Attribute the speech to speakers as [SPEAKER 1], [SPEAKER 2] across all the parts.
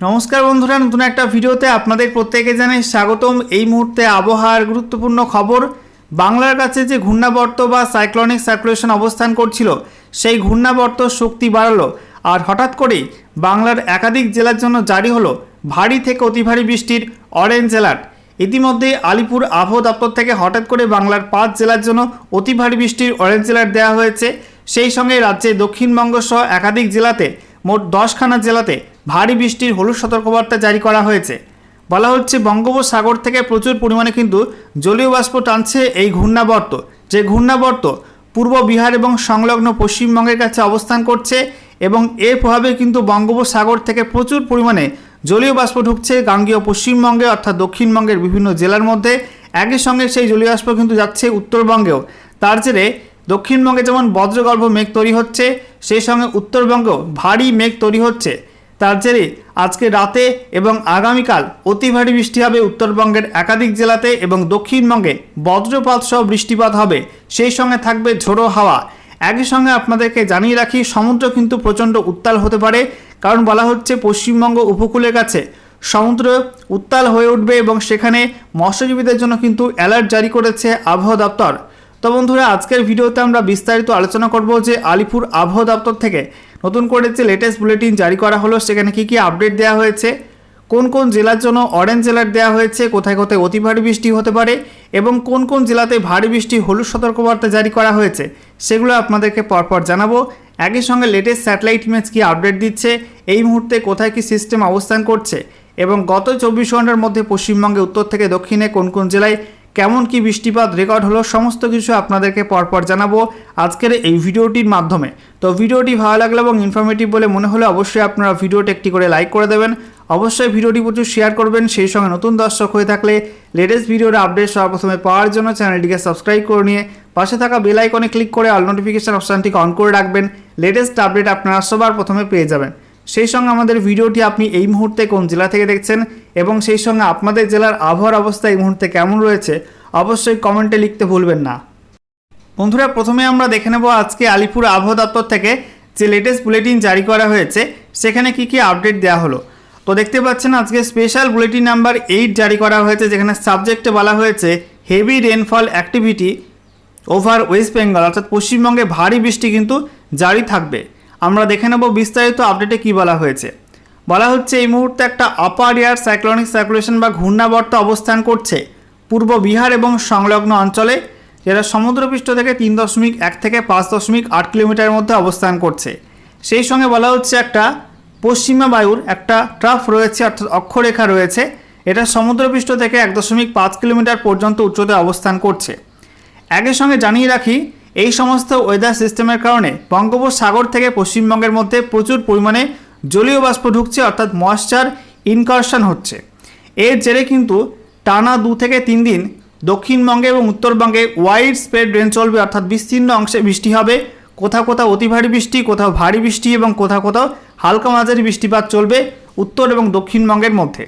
[SPEAKER 1] নমস্কার বন্ধুরা, নতুন একটা ভিডিওতে আপনাদের প্রত্যেকে জানাই স্বাগতম। এই মুহূর্তে আবহাওয়ার গুরুত্বপূর্ণ খবর, বাংলার কাছে যে ঘূর্ণাবর্ত বা সাইক্লনিক সার্কুলেশন অবস্থান করছিল, সেই ঘূর্ণাবর্ত শক্তি বাড়ালো। আর হঠাৎ করেই বাংলার একাধিক জেলার জন্য জারি হলো ভারী থেকে অতি ভারী বৃষ্টির অরেঞ্জ অ্যালার্ট ইতিমধ্যে আলিপুর আবহাওয়া দপ্তর থেকে হঠাৎ করে বাংলার পাঁচ জেলার জন্য অতি ভারী বৃষ্টির অরেঞ্জ অ্যালার্ট দেওয়া হয়েছে। সেই সঙ্গে রাজ্যে দক্ষিণবঙ্গ সহ একাধিক জেলাতে মোট দশখানা জেলাতে ভারী বৃষ্টির হলুদ সতর্কবার্তা জারি করা হয়েছে। বলা হচ্ছে, বঙ্গোপসাগর থেকে প্রচুর পরিমাণে কিন্তু জলীয় বাষ্প টানছে এই ঘূর্ণাবর্ত। যে ঘূর্ণাবর্ত পূর্ব বিহার এবং সংলগ্ন পশ্চিমবঙ্গের কাছে অবস্থান করছে এবং এর প্রভাবে কিন্তু বঙ্গোপসাগর থেকে প্রচুর পরিমাণে জলীয় বাষ্প ঢুকছে গাঙ্গীয় পশ্চিমবঙ্গে অর্থাৎ দক্ষিণবঙ্গের বিভিন্ন জেলার মধ্যে। একই সঙ্গে সেই জলীয় বাষ্প কিন্তু যাচ্ছে উত্তরবঙ্গেও। তার জেরে দক্ষিণবঙ্গে যেমন বজ্রগর্ভ মেঘ তৈরি হচ্ছে, সেই সঙ্গে উত্তরবঙ্গেও ভারী মেঘ তৈরি হচ্ছে। তার জেরে আজকে রাতে এবং আগামীকাল অতি ভারী বৃষ্টি হবে উত্তরবঙ্গের একাধিক জেলাতে এবং দক্ষিণবঙ্গে বজ্রপাত সহ বৃষ্টিপাত হবে। সেই সঙ্গে থাকবে ঝোড়ো হাওয়া। একই সঙ্গে আপনাদেরকে জানিয়ে রাখি, সমুদ্র কিন্তু প্রচণ্ড উত্তাল হতে পারে। কারণ বলা হচ্ছে পশ্চিমবঙ্গ উপকূলের কাছে সমুদ্র উত্তাল হয়ে উঠবে এবং সেখানে মৎস্যজীবীদের জন্য কিন্তু অ্যালার্ট জারি করেছে আবহাওয়া দপ্তর। তো বন্ধুরা, আজকের ভিডিওতে আমরা বিস্তারিত আলোচনা করব যে আলিপুর আবহাওয়া দপ্তর থেকে নতুন করে যে লেটেস্ট বুলেটিন জারি করা হলো, সেখানে কি কি আপডেট দেওয়া হয়েছে? কোন কোন জেলার জন্য অরেঞ্জ অ্যালার্ট দেওয়া হয়েছে? কোথায় কোথায় অতি ভারী বৃষ্টি হতে পারে? এবং কোন কোন জেলাতে ভারী বৃষ্টি, হলুদ সতর্কবার্তা জারি করা হয়েছে? সেগুলো আপনাদেরকে পরপর জানাব। একই সঙ্গে লেটেস্ট স্যাটেলাইট ইমেজ কি আপডেট দিচ্ছে? এই মুহূর্তে কোথায় কি সিস্টেম অবস্থান করছে? এবং গত চব্বিশ ঘণ্টার মধ্যে পশ্চিমবঙ্গে, উত্তর থেকে দক্ষিণে কোন কোন জেলায় কেমন কি বৃষ্টিপাত রেকর্ড হলো, সমস্ত কিছু আপনাদেরকে পরপর জানাব আজকের এই ভিডিওটির মাধ্যমে। তো ভিডিওটি ভালো লাগল এবং ইনফরমেটিভ বলে মনে হলে অবশ্যই আপনারা ভিডিওটি একটি করে লাইক করে দেবেন। অবশ্যই ভিডিওটি প্রচুর শেয়ার করবেন, সেই সঙ্গে নতুন দর্শক হয়ে থাকলে লেটেস্ট ভিডিওর আপডেট সর্বপ্রথমে পাওয়ার জন্য চ্যানেলটিকে সাবস্ক্রাইব করে নিয়ে পাশে থাকা বেল আইকনে ক্লিক করে অল নোটিফিকেশান অপশানটিকে অন করে রাখবেন। লেটেস্ট আপডেট আপনারা সবার প্রথমে পেয়ে যাবেন। সেই সঙ্গে আমাদের ভিডিওটি আপনি এই মুহূর্তে কোন জেলা থেকে দেখছেন এবং সেই সঙ্গে আপনাদের জেলার আবহাওয়ার অবস্থা এই মুহূর্তে কেমন রয়েছে, অবশ্যই কমেন্টে লিখতে ভুলবেন না। বন্ধুরা, প্রথমে আমরা দেখে নেব আজকে আলিপুর আবহাওয়া দপ্তর থেকে যে লেটেস্ট বুলেটিন জারি করা হয়েছে, সেখানে কি কি আপডেট দেওয়া হলো। তো দেখতে পাচ্ছেন আজকে স্পেশাল বুলেটিন নাম্বার এইট জারি করা হয়েছে, যেখানে সাবজেক্টে বলা হয়েছে heavy rainfall activity over West Bengal অর্থাৎ পশ্চিমবঙ্গে ভারী বৃষ্টি কিন্তু জারি থাকবে। আমরা দেখে নেব বিস্তারিত আপডেটে কি বলা হয়েছে। বলা হচ্ছে, এই মুহূর্তে একটা আপার এয়ার সাইক্লোনিক সার্কুলেশন বা ঘূর্ণাবর্ত অবস্থান করছে পূর্ব বিহার এবং সংলগ্ন অঞ্চলে, যেটা সমুদ্রপৃষ্ঠ থেকে তিন দশমিক এক থেকে পাঁচ দশমিক আট কিলোমিটারের মধ্যে অবস্থান করছে। সেই সঙ্গে বলা হচ্ছে, একটা পশ্চিমা বায়ুর একটা ট্রাফ রয়েছে, অর্থাৎ অক্ষরেখা রয়েছে, এটা সমুদ্রপৃষ্ঠ থেকে এক দশমিক পাঁচ কিলোমিটার পর্যন্ত উচ্চতায় অবস্থান করছে। একই সঙ্গে জানিয়ে রাখি এই সমস্ত ওয়েদার সিস্টেমের কারণে বঙ্গোপসাগর থেকে পশ্চিমবঙ্গের মধ্যে প্রচুর পরিমাণে জলীয় বাষ্প ঢুকছে, অর্থাৎ ময়েশ্চার ইনকারশন হচ্ছে। এর জেরে কিন্তু টানা দু থেকে তিন দিন দক্ষিণবঙ্গে এবং উত্তরবঙ্গে ওয়াইড স্প্রেড রেন চলবে, অর্থাৎ বিস্তীর্ণ অংশে বৃষ্টি হবে। কোথাও কোথাও অতি ভারী বৃষ্টি, কোথাও ভারী বৃষ্টি এবং কোথাও কোথাও হালকা মাঝারি বৃষ্টিপাত চলবে উত্তর এবং দক্ষিণবঙ্গের মধ্যে।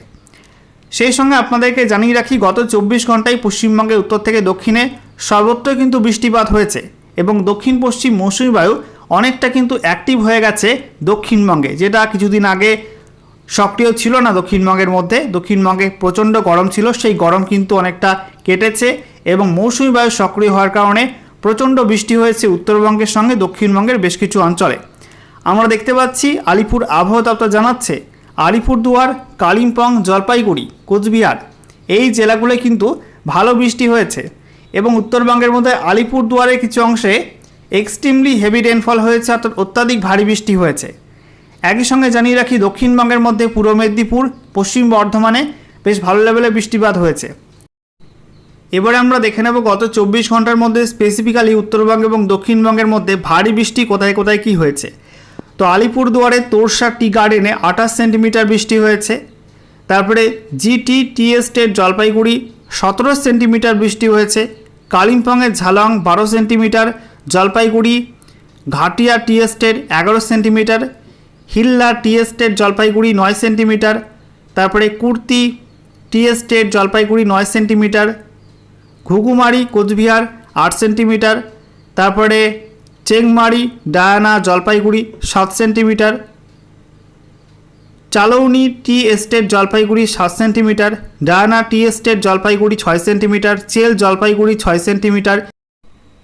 [SPEAKER 1] সেই সঙ্গে আপনাদেরকে জানিয়ে রাখি, গত চব্বিশ ঘন্টায় পশ্চিমবঙ্গের উত্তর থেকে দক্ষিণে সর্বত্র কিন্তু বৃষ্টিপাত হয়েছে। এবং দক্ষিণ পশ্চিম মৌসুমী বায়ু অনেকটা কিন্তু অ্যাক্টিভ হয়ে গেছে দক্ষিণবঙ্গে, যেটা কিছুদিন আগে সক্রিয় ছিল না দক্ষিণবঙ্গের মধ্যে। দক্ষিণবঙ্গে প্রচণ্ড গরম ছিল, সেই গরম কিন্তু অনেকটা কেটেছে এবং মৌসুমি বায়ু সক্রিয় হওয়ার কারণে প্রচণ্ড বৃষ্টি হয়েছে উত্তরবঙ্গের সঙ্গে দক্ষিণবঙ্গের বেশ কিছু অঞ্চলে। আমরা দেখতে পাচ্ছি আলিপুর আবহাওয়া দপ্তর জানাচ্ছে, আলিপুরদুয়ার, কালিম্পং, জলপাইগুড়ি, কোচবিহার এই জেলাগুলোয় কিন্তু ভালো বৃষ্টি হয়েছে। এবং উত্তরবঙ্গের মধ্যে আলিপুরদুয়ারের কিছু অংশে এক্সট্রিমলি হেভি রেনফল হয়েছে, অর্থাৎ অত্যাধিক ভারী বৃষ্টি হয়েছে। একই সঙ্গে জানিয়ে রাখি, দক্ষিণবঙ্গের মধ্যে পূর্ব মেদিনীপুর, পশ্চিম বর্ধমানে বেশ ভালো লেভেলে বৃষ্টিপাত হয়েছে। এবারে আমরা দেখে নেব গত চব্বিশ ঘণ্টার মধ্যে স্পেসিফিক্যালি উত্তরবঙ্গ এবং দক্ষিণবঙ্গের মধ্যে ভারী বৃষ্টি কোথায় কোথায় কী হয়েছে। তো আলিপুরদুয়ারে তোরসা টি গার্ডেনে আঠাশ সেন্টিমিটার বৃষ্টি হয়েছে। তারপরে জিটি টি এস্টেট জলপাইগুড়ি সতেরো সেন্টিমিটার বৃষ্টি হয়েছে। কালিম্পংয়ের ঝালং বারো centimetre, Jalpaiguri Ghatia tea estate এগারো centimetre, Hilla tea estate Jalpaiguri নয় সেন্টিমিটার, তারপরে কুর্তি টি এস্টেট জলপাইগুড়ি নয় সেন্টিমিটার, ঘুঘুমারি কোচবিহার আট সেন্টিমিটার, তারপরে চেংমারি, ডায়ানা জলপাইগুড়ি সাত centimetre Chalouni tea estate Jalpaiguri সাত centimetre Diana tea estate Jalpaiguri ছয় সেন্টিমিটার, চেল জলপাইগুড়ি ছয় centimetre,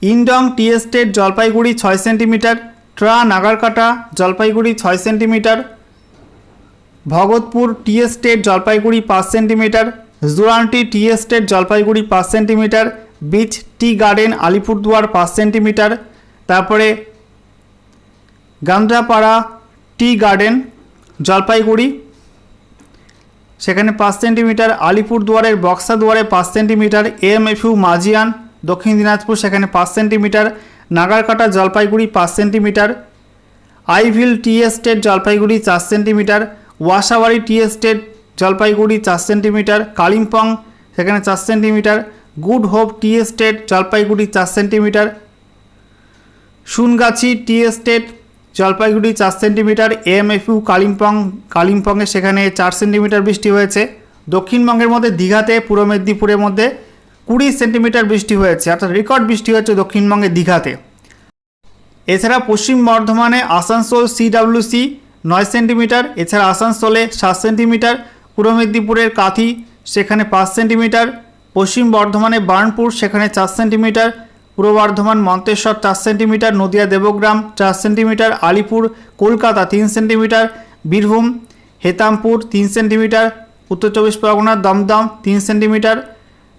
[SPEAKER 1] Indong tea estate Jalpaiguri ছয় সেন্টিমিটার, ট্রা নাগারকাটা জলপাইগুড়ি ছয় centimetre Bhagatpur tea estate Jalpaiguri পাঁচ centimetre, Jurantee tea estate Jalpaiguri পাঁচ centimetre, Beech tea garden Alipurduar পাঁচ centimetre, তারপরে গান্দ্রাপাড়া টি গার্ডেন জলপাইগুড়ি। সেখানে পাঁচ সেন্টিমিটার আলিপুরদুয়ারের বক্সা দুয়ারে পাঁচ সেন্টিমিটার এএমএফইউ মাজিয়ান দক্ষিণ দিনাজপুর সেখানে পাঁচ সেন্টিমিটার, নাগারকাটা জলপাইগুড়ি পাঁচ centimetre, Aibheel tea estate Jalpaiguri চার centimetre Washabari tea estate Jalpaiguri চার সেন্টিমিটার, কালিম্পং সেখানে চার centimetre, good hope tea estate Jalpaiguri চার centimetre Sungachi tea estate Jalpaiguri চার সেন্টিমিটার, এএমএফইউ কালিম্পং, কালিম্পংয়ে সেখানে চার সেন্টিমিটার বৃষ্টি হয়েছে। দক্ষিণবঙ্গের মধ্যে দীঘাতে, পূর্ব মেদিনীপুরের মধ্যে কুড়ি সেন্টিমিটার বৃষ্টি হয়েছে, অর্থাৎ রেকর্ড বৃষ্টি হয়েছে দক্ষিণবঙ্গের দীঘাতে। এছাড়া পশ্চিম বর্ধমানে আসানসোল, সিডাব্লিউসি নয় সেন্টিমিটার, এছাড়া আসানসোলে সাত সেন্টিমিটার, পূর্ব মেদিনীপুরের কাথি সেখানে পাঁচ সেন্টিমিটার, পশ্চিম বর্ধমানে বার্নপুর সেখানে চার সেন্টিমিটার পূর্ব বর্ধমান মন্তেশ্বর চার সেন্টিমিটার, নদিয়া দেবগ্রাম চার সেন্টিমিটার, আলিপুর কলকাতা তিন সেন্টিমিটার, বীরভূম হেতামপুর তিন সেন্টিমিটার, উত্তর চব্বিশ পরগনা দমদম তিন সেন্টিমিটার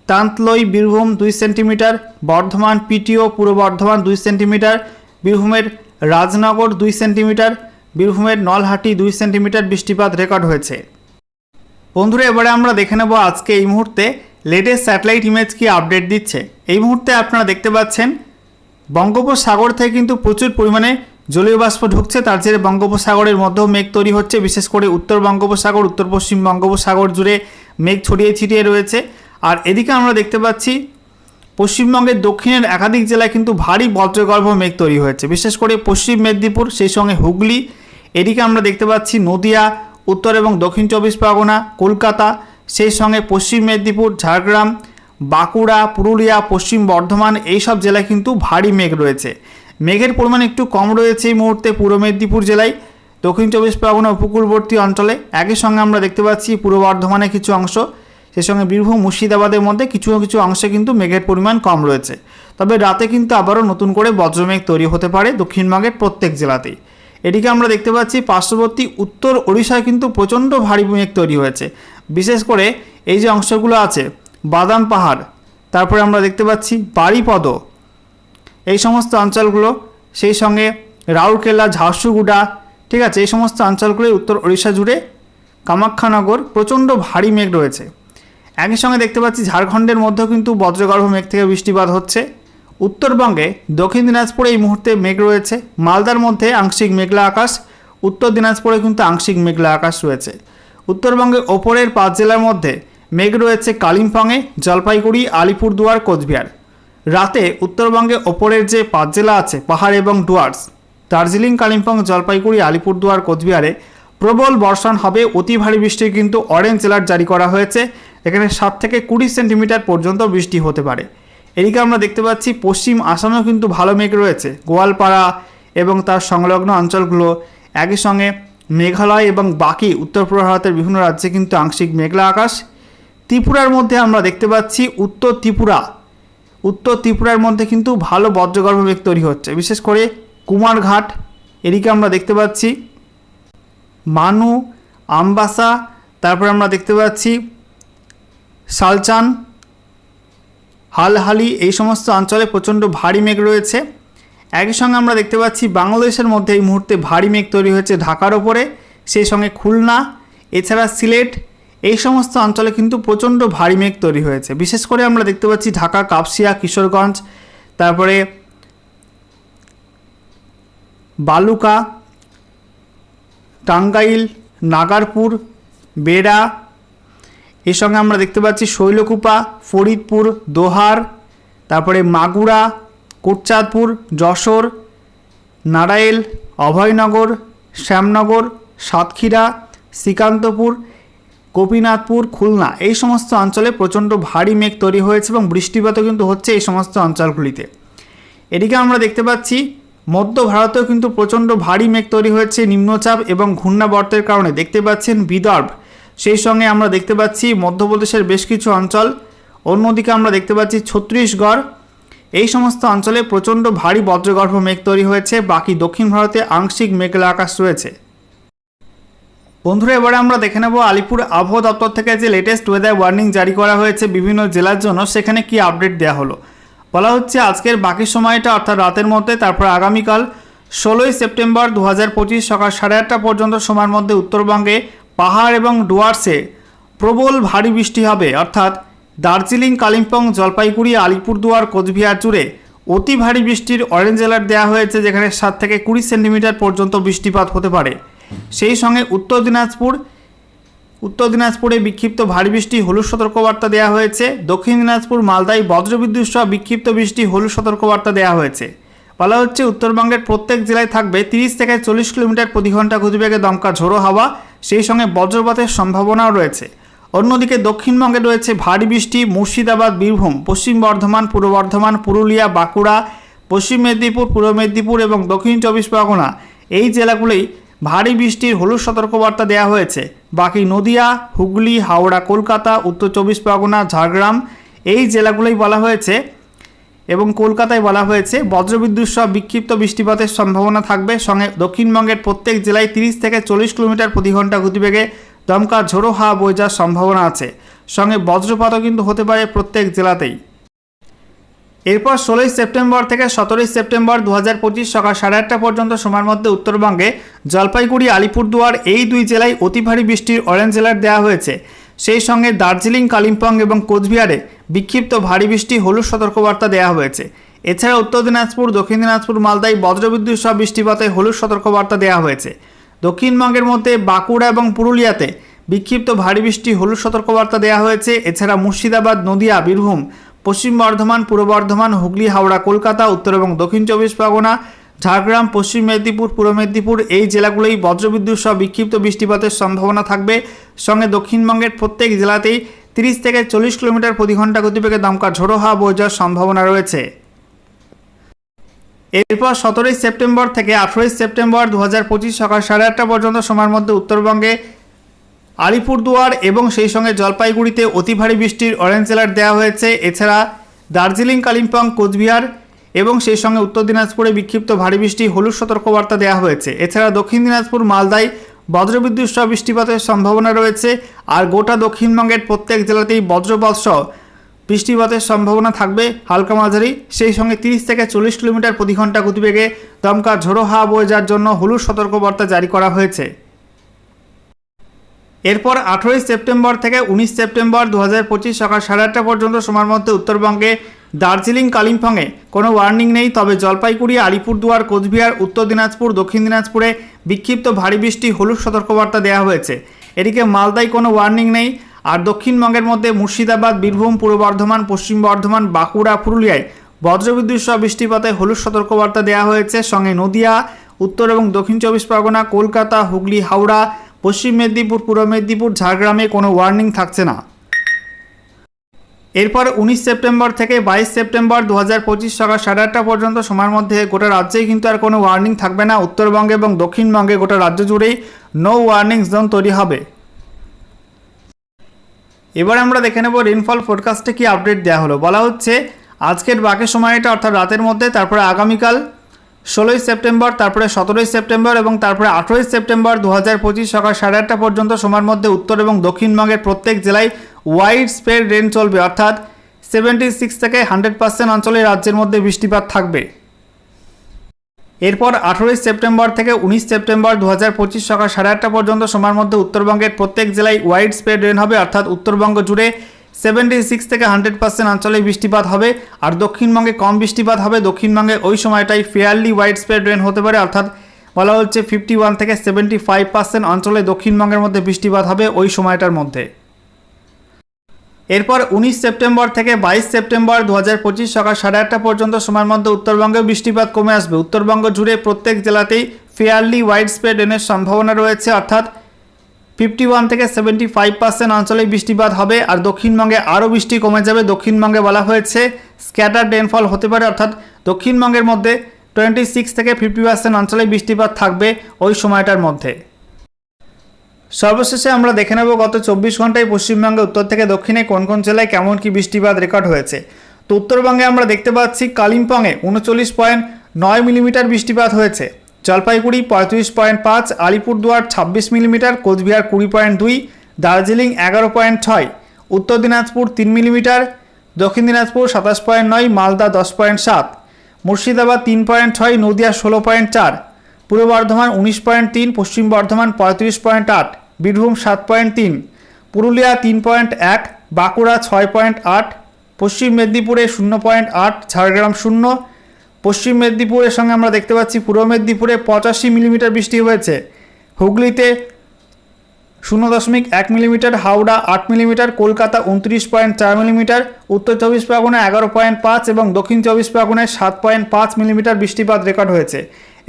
[SPEAKER 1] তান্তলই বীরভূম দুই সেন্টিমিটার, বর্ধমান পিটিও পূর্ব বর্ধমান দুই সেন্টিমিটার, বীরভূমের রাজনগর দুই সেন্টিমিটার, বীরভূমের নলহাটি দুই সেন্টিমিটার বৃষ্টিপাত রেকর্ড হয়েছে। বন্ধুরা, এবারে আমরা দেখে নেব আজকে এই মুহূর্তে লেটেস্ট স্যাটেলাইট ইমেজ কি আপডেট দিচ্ছে? এই মুহূর্তে আপনারা দেখতে পাচ্ছেন, বঙ্গোপসাগর থেকে কিন্তু প্রচুর পরিমাণে জলীয় বাষ্প ঢুকছে। তার জেরে বঙ্গোপসাগরের মধ্যেও মেঘ তৈরি হচ্ছে। বিশেষ করে উত্তর বঙ্গোপসাগর, উত্তর পশ্চিম বঙ্গোপসাগর জুড়ে মেঘ ছড়িয়ে ছিটিয়ে রয়েছে। আর এদিকে আমরা দেখতে পাচ্ছি, পশ্চিমবঙ্গের দক্ষিণের একাধিক জেলায় কিন্তু ভারী বজ্রগর্ভ মেঘ তৈরি হয়েছে। বিশেষ করে পশ্চিম মেদিনীপুর, সেই সঙ্গে হুগলি, এদিকে আমরা দেখতে পাচ্ছি নদিয়া, উত্তর এবং দক্ষিণ চব্বিশ পরগনা, কলকাতা সেই সঙ্গে পশ্চিম মেদিনীপুর, ঝাড়গ্রাম, বাঁকুড়া, পুরুলিয়া, পশ্চিম বর্ধমান এই সব জেলায় কিন্তু ভারী মেঘ রয়েছে। মেঘের পরিমাণ একটু কম রয়েছে এই মুহূর্তে পূর্ব মেদিনীপুর জেলায়। দক্ষিণ চব্বিশ পরগনা উপকূলবর্তী অঞ্চলে একই সঙ্গে আমরা দেখতে পাচ্ছি পূর্ব বর্ধমানে কিছু অংশ। সেই সঙ্গে বীরভূম, মুর্শিদাবাদের মধ্যে কিছু কিছু অংশে কিন্তু মেঘের পরিমাণ কম রয়েছে। তবে রাতে কিন্তু আবারও নতুন করে বজ্রমেঘ তৈরি হতে পারে দক্ষিণবঙ্গের প্রত্যেক জেলাতেই। এটিকে আমরা দেখতে পাচ্ছি পার্শ্ববর্তী উত্তর ওড়িশায় কিন্তু প্রচণ্ড ভারী মেঘ তৈরি হয়েছে। বিশেষ করে এই যে অংশগুলো আছে, বাদাম পাহাড়, তারপরে আমরা দেখতে পাচ্ছি বাড়িপদ এই সমস্ত অঞ্চলগুলো, সেই সঙ্গে রাউরকেলা ঝারসুগুড়া, ঠিক আছে, এই সমস্ত অঞ্চলগুলোই উত্তর ওড়িশা জুড়ে। কামাখ্যানগর, প্রচণ্ড ভারী মেঘ রয়েছে। একই সঙ্গে দেখতে পাচ্ছি ঝাড়খণ্ডের মধ্যেও কিন্তু বজ্রগর্ভ মেঘ থেকে বৃষ্টিপাত হচ্ছে। উত্তরবঙ্গে, দক্ষিণ দিনাজপুরে এই মুহূর্তে মেঘ রয়েছে। মালদার মধ্যে আংশিক মেঘলা আকাশ, উত্তর দিনাজপুরে কিন্তু আংশিক মেঘলা আকাশ রয়েছে। উত্তরবঙ্গের ওপরের পাঁচ জেলার মধ্যে মেঘ রয়েছে কালিম্পংয়ে, জলপাইগুড়ি, আলিপুরদুয়ার, কোচবিহার। রাতে উত্তরবঙ্গে ওপরের যে পাঁচ জেলা আছে, পাহাড় এবং ডুয়ার্স, দার্জিলিং, কালিম্পং, জলপাইগুড়ি, আলিপুরদুয়ার, কোচবিহারে প্রবল বর্ষণ হবে। অতি ভারী বৃষ্টি কিন্তু অরেঞ্জ অ্যালার্ট জারি করা হয়েছে। এখানে সাত থেকে কুড়ি সেন্টিমিটার পর্যন্ত বৃষ্টি হতে পারে। এদিকে আমরা দেখতে পাচ্ছি পশ্চিম আসামেও কিন্তু ভালো মেঘ রয়েছে। গোয়ালপাড়া এবং তার সংলগ্ন অঞ্চলগুলো একই সঙ্গে মেঘালয় এবং বাকি উত্তর ভারতের বিভিন্ন রাজ্যে কিন্তু আংশিক মেঘলা আকাশ। ত্রিপুরার মধ্যে আমরা দেখতে পাচ্ছি উত্তর ত্রিপুরা। উত্তর ত্রিপুরার মধ্যে কিন্তু ভালো বজ্রগর্ভ মেঘ তৈরি হচ্ছে। বিশেষ করে কুমারঘাট, এদিকে আমরা দেখতে পাচ্ছি মানু, আমবাসা, তারপর আমরা দেখতে পাচ্ছি সালচান হালহালি, এই সমস্ত অঞ্চলে প্রচণ্ড ভারী মেঘ রয়েছে। একই সঙ্গে আমরা দেখতে পাচ্ছি বাংলাদেশের মধ্যে এই মুহূর্তে ভারী মেঘ তৈরি হয়েছে ঢাকার ওপরে, সেই সঙ্গে খুলনা, এছাড়া সিলেট, এই সমস্ত অঞ্চলে কিন্তু প্রচণ্ড ভারী মেঘ তৈরি হয়েছে। বিশেষ করে আমরা দেখতে পাচ্ছি ঢাকা, কাপসিয়া, কিশোরগঞ্জ, তারপরে বালুকা, টাঙ্গাইল, নাগারপুর, বেড়া এর সঙ্গে আমরা দেখতে পাচ্ছি শৈলকুপা, ফরিদপুর, দোহার, তারপরে মাগুরা কোটচাঁদপুর, যশোর, নারায়েল, অভয়নগর, শ্যামনগর, সাতক্ষীরা, শ্রীকান্তপুর, গোপীনাথপুর, খুলনা। এই সমস্ত অঞ্চলে প্রচণ্ড ভারী মেঘ তৈরি হয়েছে এবং বৃষ্টিপাতও কিন্তু হচ্ছে এই সমস্ত অঞ্চলগুলিতে। এদিকে আমরা দেখতে পাচ্ছি, মধ্য ভারতেও কিন্তু প্রচণ্ড ভারী মেঘ তৈরি হয়েছে, নিম্নচাপ এবং ঘূর্ণাবর্তের কারণে। দেখতে পাচ্ছেন বিদর্ভ। সেই সঙ্গে আমরা দেখতে পাচ্ছি মধ্যপ্রদেশের বেশ কিছু অঞ্চল। অন্যদিকে আমরা দেখতে পাচ্ছি ছত্তিশগড় এই সমস্ত অঞ্চলে প্রচণ্ড ভারী বজ্রগর্ভ মেঘ তৈরি হয়েছে, বাকি দক্ষিণ ভারতে আংশিক মেঘলা আকাশ রয়েছে। বন্ধুরা, এবারে আমরা দেখে নেব আলিপুর আবহাওয়া দপ্তর থেকে যে লেটেস্ট ওয়েদার ওয়ার্নিং জারি করা হয়েছে বিভিন্ন জেলার জন্য, সেখানে কি আপডেট দেওয়া হলো? বলা হচ্ছে আজকের বাকি সময়টা, অর্থাৎ রাতের মধ্যে, তারপর আগামীকাল ষোলোই সেপ্টেম্বর দু হাজার পঁচিশ সকাল সাড়ে আটটা পর্যন্ত সময়ের মধ্যে উত্তরবঙ্গে পাহাড় এবং ডুয়ার্সে প্রবল ভারী বৃষ্টি হবে, অর্থাৎ দার্জিলিং, কালিম্পং, জলপাইগুড়ি, আলিপুরদুয়ার, কোচবিহার জুড়ে অতি ভারী বৃষ্টির অরেঞ্জ অ্যালার্ট দেওয়া হয়েছে, যেখানে সাত থেকে কুড়ি সেন্টিমিটার পর্যন্ত বৃষ্টিপাত হতে পারে। সেই সঙ্গে উত্তর দিনাজপুর, উত্তর দিনাজপুরে বিক্ষিপ্ত ভারী বৃষ্টি, হলুদ সতর্কবার্তা দেওয়া হয়েছে। দক্ষিণ দিনাজপুর, মালদায় বজ্রবিদ্যুৎ সহ বিক্ষিপ্ত বৃষ্টি, হলুদ সতর্কবার্তা দেওয়া হয়েছে। বলা হচ্ছে, উত্তরবঙ্গের প্রত্যেক জেলায় থাকবে তিরিশ থেকে চল্লিশ কিলোমিটার প্রতি ঘণ্টা গতিবেগে দমকা ঝোড়ো হাওয়া। সেই সঙ্গে বজ্রপাতের সম্ভাবনাও রয়েছে। অন্যদিকে দক্ষিণবঙ্গে রয়েছে ভারী বৃষ্টি, মুর্শিদাবাদ, বীরভূম, পশ্চিম বর্ধমান, পূর্ব বর্ধমান, পুরুলিয়া, বাঁকুড়া, পশ্চিম মেদিনীপুর, পূর্ব মেদিনীপুর এবং দক্ষিণ চব্বিশ পরগনা। এই জেলাগুলোই ভারী বৃষ্টির হলুদ সতর্কবার্তা দেওয়া হয়েছে। বাকি নদিয়া, হুগলি, হাওড়া, কলকাতা, উত্তর চব্বিশ পরগনা, ঝাড়গ্রাম এই জেলাগুলোই বলা হয়েছে এবং কলকাতায় বলা হয়েছে বজ্রবিদ্যুৎ সহ বিক্ষিপ্ত বৃষ্টিপাতের সম্ভাবনা থাকবে। সঙ্গে দক্ষিণবঙ্গের প্রত্যেক জেলায় তিরিশ থেকে চল্লিশ কিলোমিটার প্রতি ঘণ্টা গতিবেগে দমকা ঝোড়ো হাওয়া বয়ে যাওয়ার সম্ভাবনা আছে। সঙ্গে বজ্রপাতও কিন্তু হতে পারে প্রত্যেক জেলাতেই। এরপর ষোলোই সেপ্টেম্বর থেকে সতেরোই সেপ্টেম্বর দু হাজার পঁচিশ সকাল সাড়ে আটটা পর্যন্ত সময়ের মধ্যে উত্তরবঙ্গে জলপাইগুড়ি, আলিপুরদুয়ার এই দুই জেলায় অতি ভারী বৃষ্টির অরেঞ্জ অ্যালার্ট দেওয়া হয়েছে। সেই সঙ্গে দার্জিলিং, কালিম্পং এবং কোচবিহারে বিক্ষিপ্ত ভারী বৃষ্টি, হলুদ সতর্কবার্তা দেওয়া হয়েছে। এছাড়া উত্তর দিনাজপুর, দক্ষিণ দিনাজপুর, মালদায় বজ্রবিদ্যুৎ সহ বৃষ্টিপাতে হলুদ সতর্কবার্তা দেওয়া হয়েছে। দক্ষিণবঙ্গের মধ্যে বাঁকুড়া এবং পুরুলিয়াতে বিক্ষিপ্ত ভারী বৃষ্টি, হলুদ সতর্কবার্তা দেওয়া হয়েছে। এছাড়া মুর্শিদাবাদ, নদিয়া, বীরভূম, পশ্চিম বর্ধমান, পূর্ব বর্ধমান, হুগলি, হাওড়া, কলকাতা, উত্তর এবং দক্ষিণ চব্বিশ পরগনা, ঝাড়গ্রাম, পশ্চিম মেদিনীপুর, পূর্ব মেদিনীপুর এই জেলাগুলোই বজ্রবিদ্যুৎ সহ বিক্ষিপ্ত বৃষ্টিপাতের সম্ভাবনা থাকবে। সঙ্গে দক্ষিণবঙ্গের প্রত্যেক জেলাতেই তিরিশ থেকে চল্লিশ কিলোমিটার প্রতি ঘণ্টা গতিবেগে দমকা ঝোড়ো হাওয়া বয়ে যাওয়ার সম্ভাবনা রয়েছে। এরপর সতেরোই সেপ্টেম্বর থেকে আঠেরোই সেপ্টেম্বর দু হাজার পঁচিশ সকাল সাড়ে আটটা পর্যন্ত সময়ের মধ্যে উত্তরবঙ্গে আলিপুরদুয়ার এবং সেই সঙ্গে জলপাইগুড়িতে অতি ভারী বৃষ্টির অরেঞ্জ অ্যালার্ট দেওয়া হয়েছে। এছাড়া দার্জিলিং, কালিম্পং, কোচবিহার এবং সেই সঙ্গে উত্তর দিনাজপুরে বিক্ষিপ্ত ভারী বৃষ্টি, হলুদ সতর্কবার্তা দেওয়া হয়েছে। এছাড়া দক্ষিণ দিনাজপুর, মালদায় বজ্রবিদ্যুৎ সহ বৃষ্টিপাতের সম্ভাবনা রয়েছে। আর গোটা দক্ষিণবঙ্গের প্রত্যেক জেলাতেই বজ্রপাত সহ বৃষ্টিপাতের সম্ভাবনা থাকবে হালকা মাঝারি। সেই সঙ্গে তিরিশ থেকে চল্লিশ কিলোমিটার প্রতি ঘণ্টা গতিবেগে দমকা ঝোড়ো হাওয়া বয়ে যাওয়ার জন্য হলুদ সতর্কবার্তা জারি করা হয়েছে। এরপর আঠেরোই সেপ্টেম্বর থেকে উনিশ সেপ্টেম্বর দু হাজার পঁচিশ সকাল সাড়ে আটটা পর্যন্ত সময়ের মধ্যে উত্তরবঙ্গে দার্জিলিং, কালিম্পংয়ে কোনো ওয়ার্নিং নেই। তবে জলপাইগুড়ি, আলিপুরদুয়ার, কোচবিহার, উত্তর দিনাজপুর, দক্ষিণ দিনাজপুরে বিক্ষিপ্ত ভারী বৃষ্টি, হলুদ সতর্কবার্তা দেওয়া হয়েছে। এদিকে মালদায় কোনো ওয়ার্নিং নেই। আর দক্ষিণবঙ্গের মধ্যে মুর্শিদাবাদ, বীরভূম, পূর্ব বর্ধমান, পশ্চিম বর্ধমান, বাঁকুড়া, পুরুলিয়ায় বজ্রবিদ্যুৎ সহ বৃষ্টিপাতে হলুদ সতর্কবার্তা দেওয়া হয়েছে। সঙ্গে নদিয়া, উত্তর এবং দক্ষিণ চব্বিশ পরগনা, কলকাতা, হুগলি, হাওড়া, পশ্চিম মেদিনীপুর, পূর্ব মেদিনীপুর, ঝাড়গ্রামে কোনো ওয়ার্নিং থাকছে না। এরপর উনিশ সেপ্টেম্বর থেকে বাইশ সেপ্টেম্বর দু হাজার পঁচিশ সকাল সাড়ে আটটা পর্যন্ত সময়ের মধ্যে গোটা রাজ্যেই কিন্তু আর কোনো ওয়ার্নিং থাকবে না। উত্তরবঙ্গে এবং দক্ষিণবঙ্গে গোটা রাজ্য জুড়েই নো ওয়ার্নিং জোন তৈরি হবে। এবার আমরা দেখে নেব রেনফল ফোরকাস্টে কি আপডেট দেওয়া হলো। বলা হচ্ছে আজকের বাকি সময়টা অর্থাৎ রাতের মধ্যে, তারপরে আগামীকাল ষোলোই সেপ্টেম্বর, তারপরে সতেরোই সেপ্টেম্বর এবং তারপরে আঠেরোই সেপ্টেম্বর দু হাজার পঁচিশ সকাল সাড়ে আটটা পর্যন্ত সময়ের মধ্যে উত্তর এবং দক্ষিণবঙ্গের প্রত্যেক জেলায় ওয়াইড স্প্রেড রেন চলবে। অর্থাৎ সেভেন্টি সিক্স থেকে হান্ড্রেড পার্সেন্ট অঞ্চলে রাজ্যের মধ্যে বৃষ্টিপাত থাকবে। এরপর আঠেরোই সেপ্টেম্বর থেকে উনিশ সেপ্টেম্বর দু হাজার পঁচিশ সকাল সাড়ে আটটা পর্যন্ত সময়ের মধ্যে উত্তরবঙ্গের প্রত্যেক জেলায় ওয়াইড স্প্রেড রেন হবে, অর্থাৎ উত্তরবঙ্গ জুড়ে সেভেন্টি সিক্স থেকে হান্ড্রেড পার্সেন্ট অঞ্চলে বৃষ্টিপাত হবে, আর দক্ষিণবঙ্গে কম বৃষ্টিপাত হবে। দক্ষিণবঙ্গে ওই সময়টাই ফেয়ারলি ওয়াইড স্প্রেড রেন হতে পারে, অর্থাৎ বলা হচ্ছে ফিফটি ওয়ান থেকে সেভেন্টি ফাইভ পার্সেন্ট অঞ্চলে দক্ষিণবঙ্গের মধ্যে বৃষ্টিপাত হবে ওই সময়টার মধ্যে। এরপর উনিশ সেপ্টেম্বর থেকে বাইশ সেপ্টেম্বর দু হাজার পঁচিশ সকাল সাড়ে আটটা পর্যন্ত সময়ের মধ্যে উত্তরবঙ্গে বৃষ্টিপাত কমে আসবে। উত্তরবঙ্গ জুড়ে প্রত্যেক জেলাতেই ফেয়ারলি ওয়াইড স্প্রেড রেনের সম্ভাবনা রয়েছে, অর্থাৎ ফিফটি ওয়ান থেকে সেভেন্টি ফাইভ পার্সেন্ট অঞ্চলে বৃষ্টিপাত হবে, আর দক্ষিণবঙ্গে আরও বৃষ্টি কমে যাবে। দক্ষিণবঙ্গে বলা হয়েছে স্ক্যাটার রেনফল হতে পারে, অর্থাৎ দক্ষিণবঙ্গের মধ্যে টোয়েন্টি সিক্স থেকে ফিফটি পার্সেন্ট অঞ্চলে বৃষ্টিপাত থাকবে ওই সময়টার মধ্যে। সর্বশেষে আমরা দেখে নেব গত চব্বিশ ঘন্টায় পশ্চিমবঙ্গে উত্তর থেকে দক্ষিণে কোন কোন জেলায় কেমন কি বৃষ্টিপাত রেকর্ড হয়েছে। তো উত্তরবঙ্গে আমরা দেখতে পাচ্ছি কালিম্পংয়ে উনচল্লিশ পয়েন্ট নয় মিলিমিটার বৃষ্টিপাত হয়েছে। জলপাইগুড়ি পঁয়ত্রিশ পয়েন্ট পাঁচ, আলিপুরদুয়ার ছাব্বিশ মিলিমিটার, কোচবিহার কুড়ি পয়েন্ট দুই, দার্জিলিং এগারো পয়েন্ট ছয়, উত্তর দিনাজপুর তিন মিলিমিটার, দক্ষিণ দিনাজপুর সাতাশ পয়েন্ট নয়, মালদা দশ পয়েন্ট সাত, মুর্শিদাবাদ তিন পয়েন্ট ছয়, নদিয়া ষোলো পয়েন্ট চার পূর্ব বর্ধমান উনিশ পয়েন্ট তিন, পশ্চিম বর্ধমান পঁয়ত্রিশ পয়েন্ট আট, বীরভূম সাত পয়েন্ট তিন, পুরুলিয়া তিন পয়েন্ট এক, বাঁকুড়া ছয় পয়েন্ট আট, পশ্চিম মেদিনীপুরে শূন্য পয়েন্ট আট, ঝাড়গ্রাম শূন্য, পশ্চিম মেদিনীপুরের সঙ্গে আমরা দেখতে পাচ্ছি পূর্ব মেদিনীপুরে পঁচাশি মিলিমিটার বৃষ্টি হয়েছে। হুগলিতে শূন্য দশমিক এক মিলিমিটার, হাওড়া আট মিলিমিটার, কলকাতা উনত্রিশ পয়েন্ট চার মিলিমিটার, উত্তর চব্বিশ পরগনা এগারো পয়েন্ট পাঁচ এবং দক্ষিণ চব্বিশ পরগনায় সাত পয়েন্ট পাঁচ মিলিমিটার বৃষ্টিপাত রেকর্ড হয়েছে।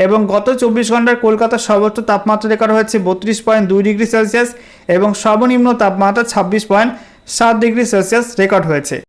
[SPEAKER 1] এবং গত চব্বিশ ঘণ্টার কলকাতার সর্বোচ্চ তাপমাত্রা রেকর্ড হয়েছে বত্রিশ পয়েন্ট দুই ডিগ্রি সেলসিয়াস এবং সর্বনিম্ন তাপমাত্রা ছাব্বিশ পয়েন্ট সাত ডিগ্রি সেলসিয়াস রেকর্ড হয়েছে।